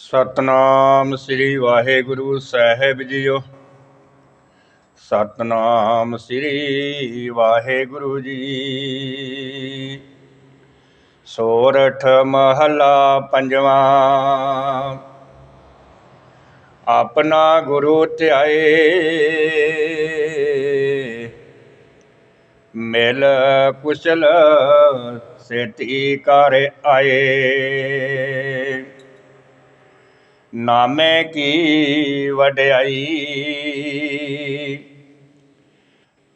ਸਤਨਾਮ ਸ੍ਰੀ ਵਾਹਿਗੁਰੂ ਸਾਹਿਬ ਜੀਓ। ਸਤਨਾਮ ਸ੍ਰੀ ਵਾਹਿਗੁਰੂ ਜੀ। ਸੋਰਠ ਮਹਲਾ ਪੰਜਵਾਂ। ਆਪਣਾ ਗੁਰੂ ਧਿਆਏ। ਮਿਲ ਕੁਸ਼ਲ ਸੇਤੀ ਕਰ ਆਏ। ਨਾਮੇ ਕੀ ਵਡਿਆਈ?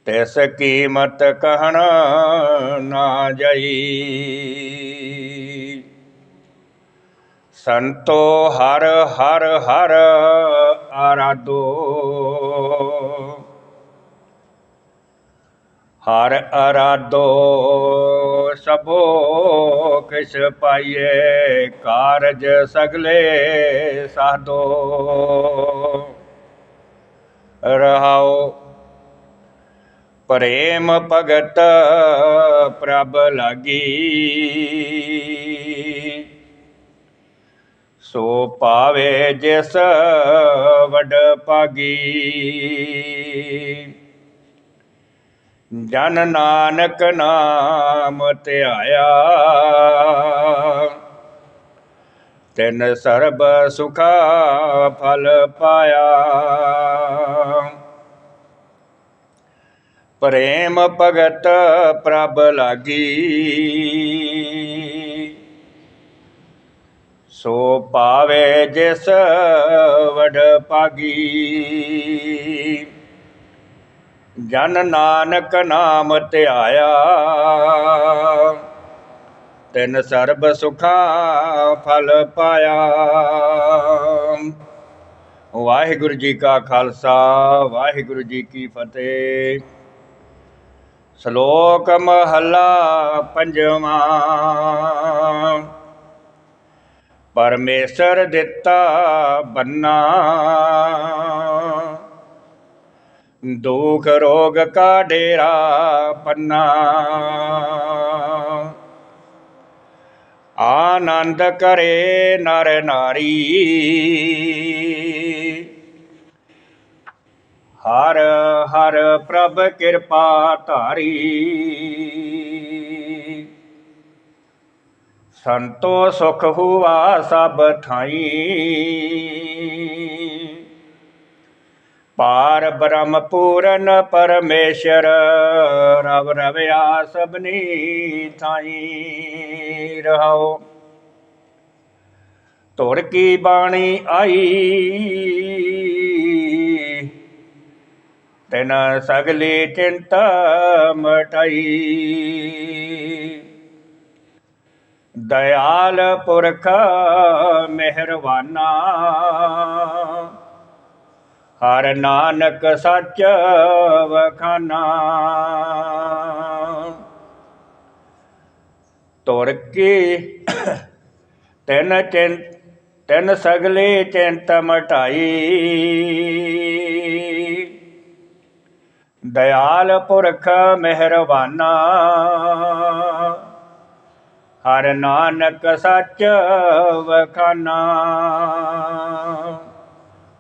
ਤਿਸ ਕੀਮਤ ਕਹਿਣ ਨਾ ਜਾਈ। ਸੰਤੋ ਹਰ ਹਰ ਹਰ ਆਰਾਧੋ। ਹਰ ਅਰਾਦੋ ਸਭੋ ਕਿਸ਼ ਪਾਈਏ ਕਾਰਜ ਸਗਲੇ ਸਾਧੋ। ਰਹਾਓ ਪ੍ਰੇਮ ਭਗਤ ਪ੍ਰਭ ਲਾਗੀ। ਸੋ ਪਾਵੇ ਜਿਸ ਵਡ ਪਾਗੀ ਜਨ ਨਾਨਕ ਨਾਮ ਧਿਆਇਆ ਤਿਨ ਸਰਬ ਸੁਖਾ ਫਲ ਪਾਇਆ। ਪ੍ਰੇਮ ਭਗਤ ਪ੍ਰਭ ਲਾਗੀ। ਸੋ ਪਾਵੇ ਜਿਸ ਵਡ ਪਾਗੀ ਜਨ ਨਾਨਕ ਨਾਮ ਧਿਆਇਆ। ਤਿਨ ਸਰਬ ਸੁਖਾ ਫਲ ਪਾਇਆ। ਵਾਹਿਗੁਰੂ ਜੀ ਕਾ ਖਾਲਸਾ, ਵਾਹਿਗੁਰੂ ਜੀ ਕੀ ਫਤਿਹ। ਸ਼ਲੋਕ ਮਹਲਾ ਪੰਜਵਾਂ। ਪਰਮੇਸ਼ਰ ਦਿੱਤਾ ਬੰਨਾ। ਦੁਖ ਰੋਗ ਕਾ ਡੇਰਾ ਪੰਨਾ। ਆਨੰਦ ਕਰੇ ਨਰ ਨਾਰੀ। ਹਰ ਹਰ ਪ੍ਰਭ ਕਿਰਪਾ ਧਾਰੀ। ਸੰਤੋ ਸੁਖ ਹੁਆ ਸਭ ਥਾਈ। ਪਾਰ ਬ੍ਰਹਮ ਪੂਰਨ ਪਰਮੇਸ਼ਰ, ਰਵ ਰਵਿਆ ਸਭਨੀ ਥਾਈ ਰਹਾਓ। ਤੁਰ ਕੀ ਬਾਣੀ ਆਈ, ਤੈਨ ਸਗਲੀ ਚਿੰਤਾ ਮਟਾਈ। ਦਇਆਲ ਪੁਰਖ ਮਿਹਰਬਾਨਾ ਹਰ ਨਾਨਕ ਸੱਚ ਵਖਾਨਾ। ਤੁਰ ਕੇ ਤਿੰਨ ਚਿੰ, ਤਿੰਨ ਸਗਲੇ ਚਿੰਤ ਮਟਾਈ। ਦਇਆਲ ਪੁਰਖ ਮਿਹਰਬਾਨਾ। ਹਰ ਨਾਨਕ ਸੱਚ ਵਖਾਨਾ।